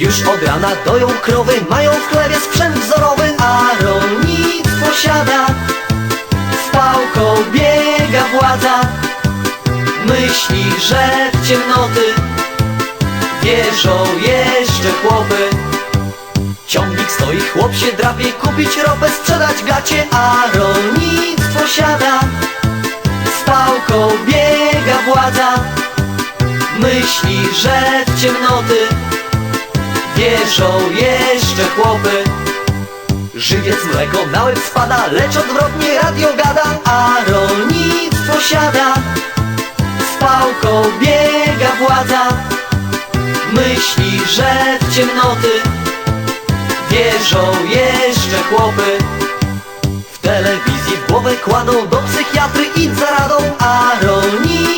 Już od rana doją krowy, mają w chlewie sprzęt wzorowy, a rolnictwo siada. Z pałką biega władza, myśli, że w ciemnoty wierzą jeszcze chłopy. Ciągnik stoi, chłop się drapie, kupić ropę, sprzedać gacie, a rolnictwo siada. Z pałką biega władza, myśli, że w ciemnoty wierzą jeszcze chłopy. Żywiec mleko na łeb spada, lecz odwrotnie radio gada, a rolnictwo siada. Z pałką biega władza, myśli, że w ciemnoty wierzą jeszcze chłopy. W telewizji głowę kładą do psychiatry idź za radą, a